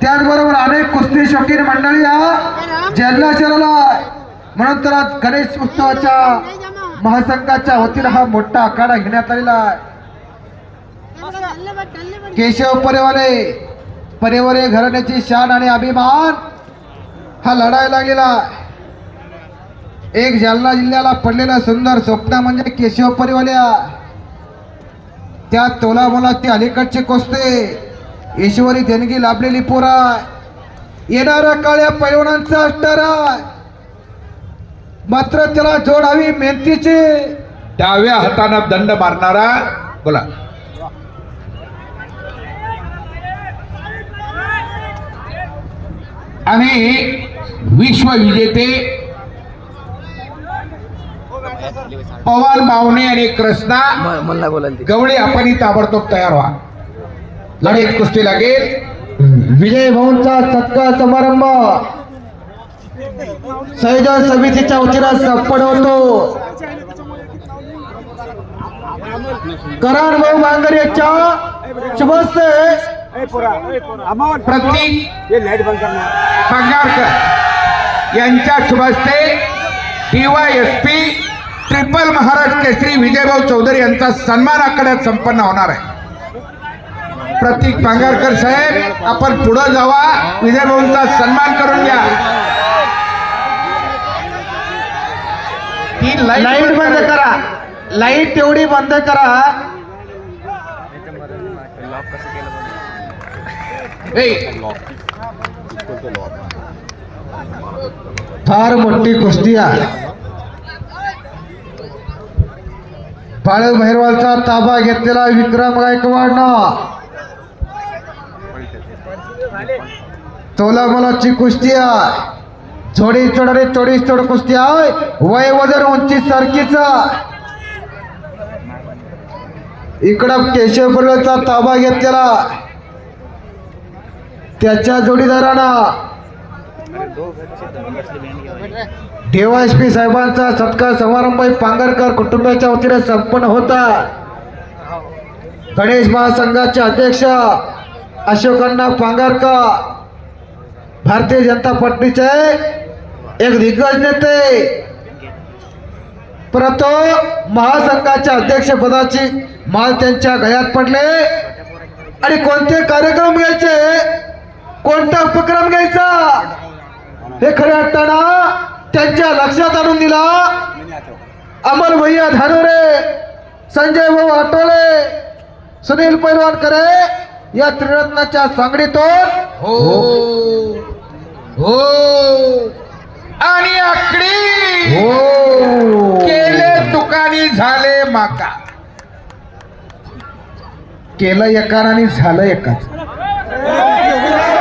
त्याचबरोबर अनेक कुस्ती शौकीन मंडळी या जालना शहराला म्हणून तर आज गणेश उत्सवाच्या महासंघाच्या वतीनं हा मोठा आखाडा घेण्यात आलेला आहे. केशव परेवाले परेवरे घराण्याची शान आणि अभिमान हा लढायला लागलेला एक जालना जिल्ह्याला पडलेलं सुंदर स्वप्न म्हणजे केशव परिवाल्या त्या तोला मोलाचे अलीकडची कोसते. ईश्वरी देणगी लाभलेली पोरा येणाऱ्या काळ्या पैलवानांचा असणार. मात्र त्याला जोड हवी मेहनतीची. डाव्या हातानं दंड मारणारा बोला. आणि विश्वविजेते पवार मावणे आणि कृष्णा गवळे आपण ताबडतोब तयार व्हा. लढाईत कुस्ती लागेल. विजय भाऊंचा सत्कार समारंभ. संयोजन समितीच्या वतीनं संपन्न होतो. कराड भाऊ मांगरेच्या शुभस्ते. प्रतीक पंगारकर यांच्या शुभस्ते डीवायएसपी ट्रिपल महाराज केसरी विजयभाऊ चौधरी यांचा सन्मान आकड्यात संपन्न होणार आहे. प्रतीक पांगारकर साहेब आपण पुढे जावा. विजयभाऊंचा सन्मान करून घ्या. ती लाइट बंद करा. लाइट तेवढी बंद करा. फार मोठी कुस्ती आहे. बाळू भैरवालचा ताबा घेतलेला विक्रम गायकवाडनं. तोला मोलाची कुस्ती आहे. जोडी चढारी चोडी चढ कुस्ती आहे. वय वजन उंची सारखीच. इकडं केशव बर्वेचा ताबा घेतलेला. त्याच्या जोडीदारांना पी साहेबांचा सत्कार समारंभ पांगरकर कुटुंबाच्या वतीने संपन्न होता. गणेश महासंघाचे अध्यक्ष अशोकांना पांगरकर भारतीय जनता पार्टीचे एक दिग्गज नेते परंतु महासंघाच्या अध्यक्षपदाची माल त्यांच्या गळ्यात पडले. आणि कोणते कार्यक्रम घ्यायचे? कोणता उपक्रम घ्यायचा? हे खरे वाटताना त्यांच्या लक्षात आणून दिला अमर भैया धानोरे संजय भाऊ आटोले सुनील पैलवानकरे या त्रिरत्नाच्या सांगडीतून हो. हो. आणि आकडी. हो. केले दुकानी झाले माका. केलं एकानं आणि झालं एकाच.